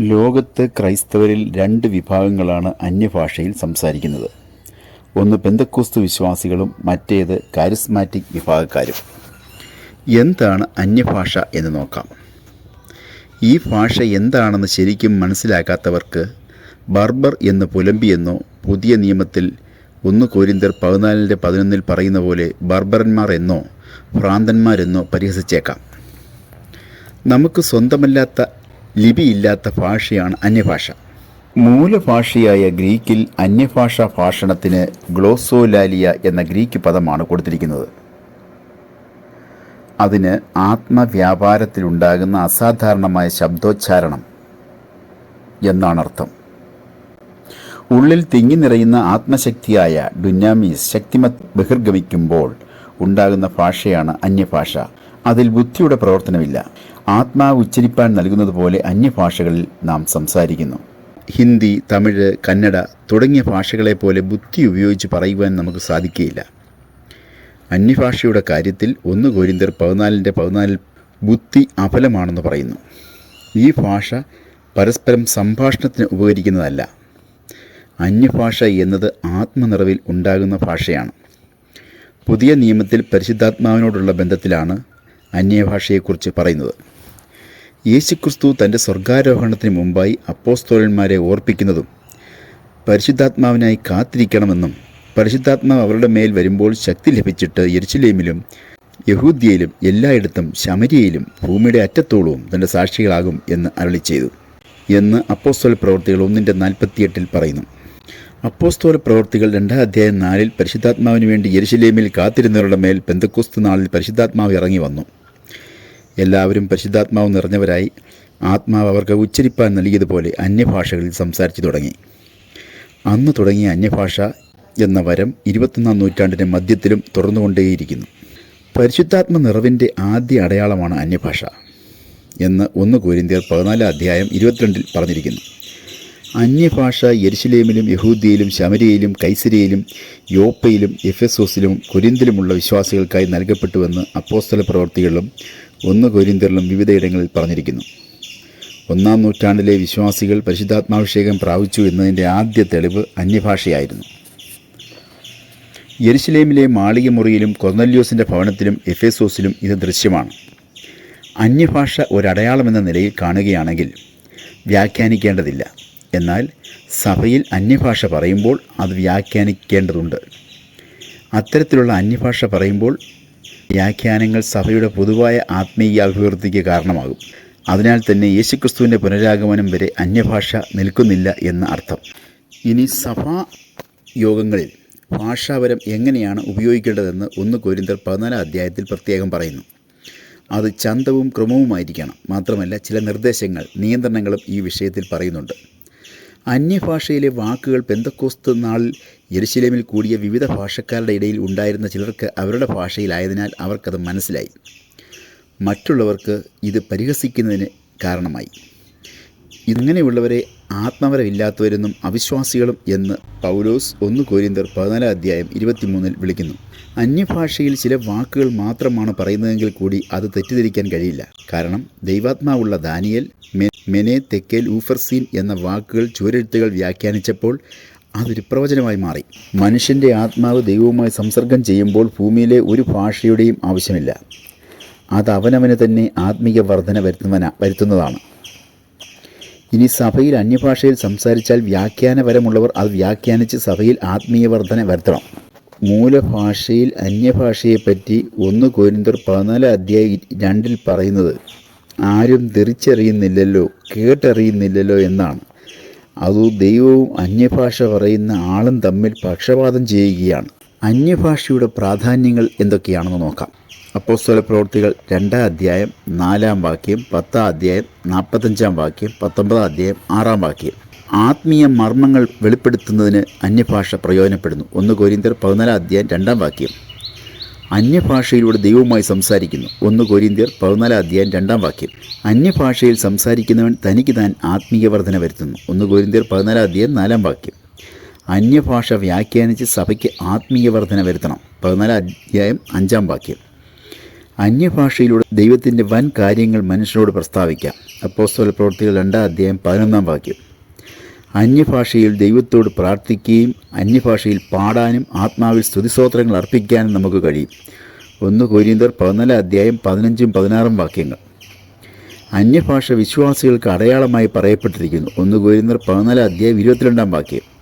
ലോകത്ത് ക്രൈസ്തവരിൽ രണ്ട് വിഭാഗങ്ങളാണ് അന്യഭാഷയിൽ സംസാരിക്കുന്നത്. ഒന്ന് പെന്തക്കോസ്തു വിശ്വാസികളും മറ്റേത് കാരിസ്മാറ്റിക് വിഭാഗക്കാരും. എന്താണ് അന്യഭാഷ എന്ന് നോക്കാം. ഈ ഭാഷ എന്താണെന്ന് ശരിക്കും മനസ്സിലാക്കാത്തവർക്ക് ബർബർ എന്ന് പുലമ്പിയെന്നോ പുതിയ നിയമത്തിൽ ഒന്ന് കോരിന്തർ പതിനാലിന്റെ പതിനൊന്നിൽ പറയുന്ന പോലെ ബർബറന്മാർ എന്നോ ഭ്രാന്തന്മാരെന്നോ പരിഹസിച്ചേക്കാം. നമുക്ക് സ്വന്തമല്ലാത്ത ലിപിയില്ലാത്ത ഭാഷയാണ് അന്യഭാഷ. മൂലഭാഷയായ ഗ്രീക്കിൽ അന്യഭാഷാ ഭാഷണത്തിന് ഗ്ലോസോലാലിയ എന്ന ഗ്രീക്ക് പദമാണ് കൊടുത്തിരിക്കുന്നത്. അതിന് ആത്മവ്യാപാരത്തിലുണ്ടാകുന്ന അസാധാരണമായ ശബ്ദോച്ചാരണം എന്നാണ് അർത്ഥം ഉള്ളിൽ തിങ്ങി നിറയുന്ന ആത്മശക്തിയായ ഡുന്നാമീസ് ശക്തിമത് ബഹിർഗമിക്കുമ്പോൾ ഉണ്ടാകുന്ന ഭാഷയാണ് അന്യഭാഷ. അതിൽ ബുദ്ധിയുടെ പ്രവർത്തനമില്ല. ആത്മാവ് ഉച്ചരിപ്പാൻ നൽകുന്നത് പോലെ അന്യഭാഷകളിൽ നാം സംസാരിക്കുന്നു. ഹിന്ദി തമിഴ് കന്നഡ തുടങ്ങിയ ഭാഷകളെ പോലെ ബുദ്ധി ഉപയോഗിച്ച് പറയുവാൻ നമുക്ക് സാധിക്കുകയില്ല. അന്യഭാഷയുടെ കാര്യത്തിൽ ഒന്ന് കോരിന്തർ പതിനാലിന്റെ പതിനാലിൽ ബുദ്ധി അഫലമാണെന്ന് പറയുന്നു. ഈ ഭാഷ പരസ്പരം സംഭാഷണത്തിന് ഉപകരിക്കുന്നതല്ല. അന്യഭാഷ എന്നത് ആത്മനിറവിൽ ഉണ്ടാകുന്ന ഭാഷയാണ്. പുതിയ നിയമത്തിൽ പരിശുദ്ധാത്മാവിനോടുള്ള ബന്ധത്തിലാണ് അന്യഭാഷയെക്കുറിച്ച് പറയുന്നത്. യേശുക്രിസ്തു തന്റെ സ്വർഗാരോഹണത്തിന് മുമ്പായി അപ്പോസ്തോലന്മാരെ ഓർപ്പിക്കുന്നതും പരിശുദ്ധാത്മാവിനായി കാത്തിരിക്കണമെന്നും പരിശുദ്ധാത്മാവ് അവരുടെ മേൽ വരുമ്പോൾ ശക്തി ലഭിച്ചിട്ട് എരിച്ചിലേമിലും യഹൂദ്യയിലും എല്ലായിടത്തും ശമരിയയിലും ഭൂമിയുടെ അറ്റത്തോളവും തന്റെ സാക്ഷികളാകും എന്ന് അരളി ചെയ്തു എന്ന് അപ്പോസ്തോൽ പ്രവർത്തികൾ ഒന്നിന്റെ നാൽപ്പത്തിയെട്ടിൽ പറയുന്നു. അപ്പോസ്തോല പ്രവർത്തികൾ രണ്ടാം അധ്യായം നാലിൽ പരിശുദ്ധാത്മാവിന് വേണ്ടി യെരുശലേമിൽ കാത്തിരുന്നവരുടെ മേൽ പെന്തക്കുസ്തു നാളിൽ പരിശുദ്ധാത്മാവ് ഇറങ്ങി വന്നു. എല്ലാവരും പരിശുദ്ധാത്മാവ് നിറഞ്ഞവരായി ആത്മാവ് അവർക്ക് ഉച്ചരിപ്പാൻ നൽകിയതുപോലെ അന്യഭാഷകളിൽ സംസാരിച്ചു തുടങ്ങി. അന്ന് തുടങ്ങിയ അന്യഭാഷ എന്ന വരം ഇരുപത്തൊന്നാം നൂറ്റാണ്ടിന്റെ മധ്യത്തിലും തുറന്നുകൊണ്ടേയിരിക്കുന്നു പരിശുദ്ധാത്മ നിറവിന്റെ ആദ്യ അടയാളമാണ് അന്യഭാഷ എന്ന് ഒന്ന് കോരിന്തിയർ പതിനാലാം അധ്യായം ഇരുപത്തിരണ്ടിൽ പറഞ്ഞിരിക്കുന്നു. അന്യഭാഷ യെരുശലേമിലും യഹൂദിയയിലും ശമരിയയിലും കൈസരിയയിലും യോപ്പയിലും എഫെസോസിലും കൊരിന്തിലുമുള്ള വിശ്വാസികൾക്കായി നൽകപ്പെട്ടുവെന്ന് അപ്പോസ്തല പ്രവർത്തികളിലും ഒന്ന് കൊരിന്തിലും വിവിധയിടങ്ങളിൽ പറഞ്ഞിരിക്കുന്നു. ഒന്നാം നൂറ്റാണ്ടിലെ വിശ്വാസികൾ പരിശുദ്ധാത്മാഭിഷേകം പ്രാപിച്ചു എന്നതിന്റെ ആദ്യ തെളിവ് അന്യഭാഷയായിരുന്നു. യെരുശലേമിലെ മാളിക മുറിയിലും കൊർന്നല്യോസിന്റെ ഭവനത്തിലും എഫേസോസിലും ഇത് ദൃശ്യമാണ്. അന്യഭാഷ ഒരടയാളമെന്ന നിലയിൽ കാണുകയാണെങ്കിൽ വ്യാഖ്യാനിക്കേണ്ടതില്ല. എന്നാൽ സഭയിൽ അന്യഭാഷ പറയുമ്പോൾ അത് വ്യാഖ്യാനിക്കേണ്ടതുണ്ട്. അത്തരത്തിലുള്ള അന്യഭാഷ പറയുമ്പോൾ വ്യാഖ്യാനങ്ങൾ സഭയുടെ പൊതുവായ ആത്മീയ അഭിവൃദ്ധിക്ക് കാരണമാകും. അതിനാൽ തന്നെ യേശുക്രിസ്തുവിന്റെ പുനരാഗമനം വരെ അന്യഭാഷ നിൽക്കുന്നില്ല എന്ന അർത്ഥം. ഇനി സഭാ യോഗങ്ങളിൽ ഭാഷാപരം എങ്ങനെയാണ് ഉപയോഗിക്കേണ്ടതെന്ന് ഒന്ന് കോരിന്തർ പതിനാലാം അധ്യായത്തിൽ പ്രത്യേകം പറയുന്നു. അത് ചന്തവും ക്രമവുമായിരിക്കണം. മാത്രമല്ല ചില നിർദ്ദേശങ്ങൾ നിയന്ത്രണങ്ങളും ഈ വിഷയത്തിൽ പറയുന്നുണ്ട്. അന്യഭാഷയിലെ വാക്കുകൾ പെന്തക്കോസ്ത് നാളിൽ യെരുശലേമിൽ കൂടിയ വിവിധ ഭാഷക്കാരുടെ ഇടയിൽ ഉണ്ടായിരുന്ന ചിലർക്ക് അവരുടെ ഭാഷയിലായതിനാൽ അവർക്കത് മനസ്സിലായി. മറ്റുള്ളവർക്ക് ഇത് പരിഹസിക്കുന്നതിന് കാരണമായി. ഇങ്ങനെയുള്ളവരെ ആത്മവരമില്ലാത്തവരെന്നും അവിശ്വാസികളും എന്ന് പൗലോസ് ഒന്ന് കോരിന്തർ പതിനാലാം അധ്യായം ഇരുപത്തിമൂന്നിൽ വിളിക്കുന്നു. അന്യഭാഷയിൽ ചില വാക്കുകൾ മാത്രമാണ് പറയുന്നതെങ്കിൽ കൂടി അത് തെറ്റിദ്ധരിക്കാൻ കഴിയില്ല. കാരണം ദൈവാത്മാവുള്ള ദാനിയൽ മെനെ തെക്കേൽ ഊഫർസീൻ എന്ന വാക്കുകൾ ചുവരെഴുത്തുകൾ വ്യാഖ്യാനിച്ചപ്പോൾ അതൊരു പ്രവചനമായി മാറി. മനുഷ്യന്റെ ആത്മാവ് ദൈവവുമായി സംസർഗം ചെയ്യുമ്പോൾ ഭൂമിയിലെ ഒരു ഭാഷയുടെയും ആവശ്യമില്ല. അത് അവനവന് തന്നെ ആത്മീയ വർധന വരുത്തുന്നവന വരുത്തുന്നതാണ്. ഇനി സഭയിൽ അന്യഭാഷയിൽ സംസാരിച്ചാൽ വ്യാഖ്യാനപരമുള്ളവർ അത് വ്യാഖ്യാനിച്ച് സഭയിൽ ആത്മീയവർദ്ധന വരുത്തണം. മൂലഭാഷയിൽ അന്യഭാഷയെപ്പറ്റി ഒന്ന് കോരിന്തർ പതിനാല് അധ്യായി രണ്ടിൽ പറയുന്നത് ആരും തിരിച്ചറിയുന്നില്ലല്ലോ കേട്ടറിയുന്നില്ലല്ലോ എന്നാണ്. അതു ദൈവവും അന്യഭാഷ പറയുന്ന ആളും തമ്മിൽ പക്ഷപാതം ചെയ്യുകയാണ്. അന്യഭാഷയുടെ പ്രാധാന്യങ്ങൾ എന്തൊക്കെയാണെന്ന് നോക്കാം. അപ്പോസ്തല പ്രവൃത്തികൾ രണ്ടാം അധ്യായം നാലാം വാക്യം പത്താം അധ്യായം നാൽപ്പത്തഞ്ചാം വാക്യം പത്തൊമ്പതാം അധ്യായം ആറാം വാക്യം. ആത്മീയ മർമ്മങ്ങൾ വെളിപ്പെടുത്തുന്നതിന് അന്യഭാഷ പ്രയോജനപ്പെടുന്നു. ഒന്ന് കോരിന്തർ പതിനാലാം അധ്യായം രണ്ടാം വാക്യം. അന്യഭാഷയിലൂടെ ദൈവവുമായി സംസാരിക്കുന്നു. ഒന്ന് കൊരിന്ത്യർ പതിനാലാം അധ്യായം രണ്ടാം വാക്യം. അന്യഭാഷയിൽ സംസാരിക്കുന്നവൻ തനിക്ക് താൻ ആത്മീയ വർധന വരുത്തുന്നു. ഒന്ന് കൊരിന്ത്യർ പതിനാലാം അധ്യായം നാലാം വാക്യം. അന്യഭാഷ വ്യാഖ്യാനിച്ച് സഭയ്ക്ക് ആത്മീയ വർധന വരുത്തണം. പതിനാലാം അധ്യായം അഞ്ചാം വാക്യം. അന്യഭാഷയിലൂടെ ദൈവത്തിന്റെ വൻ കാര്യങ്ങൾ മനുഷ്യനോട് പ്രസ്താവിക്കാം. അപ്പോസ്തോല പ്രവൃത്തികൾ രണ്ടാം അധ്യായം പതിനൊന്നാം വാക്യം. അന്യഭാഷയിൽ ദൈവത്തോട് പ്രാർത്ഥിക്കുകയും അന്യഭാഷയിൽ പാടാനും ആത്മാവിൽ സ്തുതിസ്തോത്രങ്ങൾ അർപ്പിക്കാനും നമുക്ക് കഴിയും. ഒന്ന് കൊരിന്തർ പതിനാലാം അധ്യായം പതിനഞ്ചും പതിനാറും വാക്യങ്ങൾ. അന്യഭാഷ വിശ്വാസികൾക്ക് അടയാളമായി പറയപ്പെട്ടിരിക്കുന്നു. ഒന്ന് കൊരിന്തർ പതിനാലാം അധ്യായം ഇരുപത്തിരണ്ടാം വാക്യം.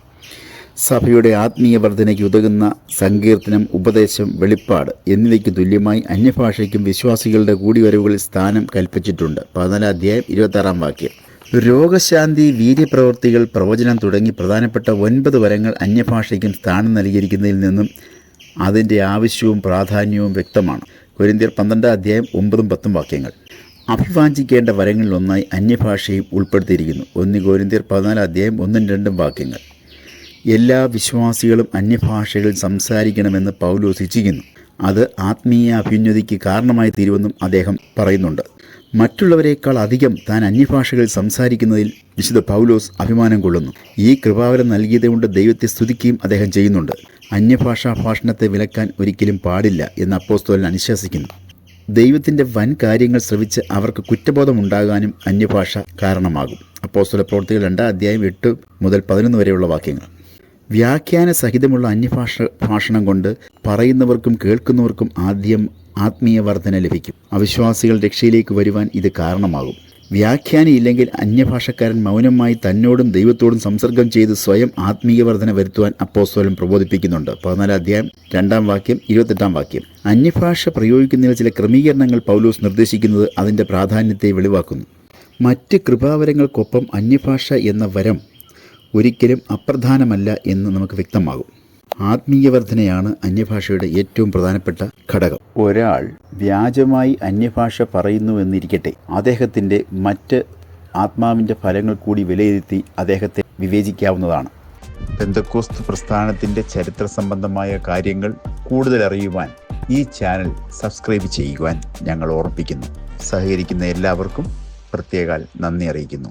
സഭയുടെ ആത്മീയ വർധനയ്ക്ക് ഉതകുന്ന സങ്കീർത്തനം ഉപദേശം വെളിപ്പാട് എന്നിവയ്ക്ക് തുല്യമായി അന്യഭാഷയ്ക്കും വിശ്വാസികളുടെ കൂടിവരവുകളിൽ സ്ഥാനം കൽപ്പിച്ചിട്ടുണ്ട്. പതിനാലാം അധ്യായം ഇരുപത്താറാം വാക്യം. രോഗശാന്തി വീര്യപ്രവൃത്തികൾ പ്രവചനം തുടങ്ങി പ്രധാനപ്പെട്ട ഒൻപത് വരങ്ങൾ അന്യഭാഷയ്ക്കും സ്ഥാനം നൽകിയിരിക്കുന്നതിൽ നിന്നും അതിന്റെ ആവശ്യവും പ്രാധാന്യവും വ്യക്തമാണ്. കൊരിന്തിയർ പന്ത്രണ്ടാം അധ്യായം ഒമ്പതും പത്തും വാക്യങ്ങൾ. അഭിവാഞ്ചിക്കേണ്ട വരങ്ങളിലൊന്നായി അന്യഭാഷയും ഉൾപ്പെടുത്തിയിരിക്കുന്നു. ഒന്ന് കോരിന്തിയർ പതിനാലാം അധ്യായം ഒന്നും രണ്ടും വാക്യങ്ങൾ. എല്ലാ വിശ്വാസികളും അന്യഭാഷകളിൽ സംസാരിക്കണമെന്ന് പൗലോസ് ഇച്ഛിക്കുന്നു. അത് ആത്മീയ അഭ്യുന്നതിക്ക് കാരണമായി തീരുമെന്നും അദ്ദേഹം പറയുന്നുണ്ട്. മറ്റുള്ളവരെക്കാൾ അധികം താൻ അന്യഭാഷകളിൽ സംസാരിക്കുന്നതിൽ വിശുദ്ധ പൗലോസ് അഭിമാനം കൊള്ളുന്നു. ഈ കൃപാവരം നൽകിയതുകൊണ്ട് ദൈവത്തെ സ്തുതിക്കുകയും അദ്ദേഹം ചെയ്യുന്നുണ്ട്. അന്യഭാഷാ ഭാഷണത്തെ വിലക്കാൻ ഒരിക്കലും പാടില്ല എന്ന് അപ്പോസ്തോലൻ അനുശാസിക്കുന്നു. ദൈവത്തിന്റെ വൻ കാര്യങ്ങൾ ശ്രവിച്ച് അവർക്ക് കുറ്റബോധമുണ്ടാകാനും അന്യഭാഷ കാരണമാകും. അപ്പോസ്തോല പ്രവർത്തികൾ രണ്ടാം അധ്യായം എട്ട് മുതൽ പതിനൊന്ന് വരെയുള്ള വാക്യങ്ങൾ. വ്യാഖ്യാന സഹിതമുള്ള അന്യഭാഷ ഭാഷണം കൊണ്ട് പറയുന്നവർക്കും കേൾക്കുന്നവർക്കും ആദ്യം ആത്മീയ വർധന ലഭിക്കും. അവിശ്വാസികൾ രക്ഷയിലേക്ക് വരുവാൻ ഇത് കാരണമാകും. വ്യാഖ്യാനം ഇല്ലെങ്കിൽ അന്യഭാഷക്കാരൻ മൗനമായി തന്നോടും ദൈവത്തോടും സംസർഗം ചെയ്ത് സ്വയം ആത്മീയ വർധന വരുത്തുവാൻ അപ്പോസ്തോലൻ പ്രബോധിപ്പിക്കുന്നുണ്ട്. പതിനാലാം അധ്യായം രണ്ടാം വാക്യം ഇരുപത്തെട്ടാം വാക്യം. അന്യഭാഷ പ്രയോഗിക്കുന്നതിൽ ചില ക്രമീകരണങ്ങൾ പൗലോസ് നിർദ്ദേശിക്കുന്നത് അതിന്റെ പ്രാധാന്യത്തെ വെളിവാക്കുന്നു. മറ്റ് കൃപാവരങ്ങൾക്കൊപ്പം അന്യഭാഷ എന്ന വരം ഒരിക്കലും അപ്രധാനമല്ല എന്ന് നമുക്ക് വ്യക്തമാകും. ആത്മീയവർദ്ധനയാണ് അന്യഭാഷയുടെ ഏറ്റവും പ്രധാനപ്പെട്ട ഘടകം. ഒരാൾ വ്യാജമായി അന്യഭാഷ പറയുന്നു എന്നിരിക്കട്ടെ അദ്ദേഹത്തിന്റെ മറ്റ് ആത്മാവിന്റെ ഫലങ്ങൾ കൂടി വിലയിരുത്തി അദ്ദേഹത്തെ വിവേചിക്കാവുന്നതാണ്. പെന്തക്കോസ്ത് പ്രസ്ഥാനത്തിന്റെ ചരിത്ര സംബന്ധമായ കാര്യങ്ങൾ കൂടുതൽ അറിയുവാൻ ഈ ചാനൽ സബ്സ്ക്രൈബ് ചെയ്യുവാൻ ഞങ്ങൾ ഓർപ്പിക്കുന്നു സഹകരിക്കുന്ന എല്ലാവർക്കും പ്രത്യേകാൽ നന്ദി അറിയിക്കുന്നു.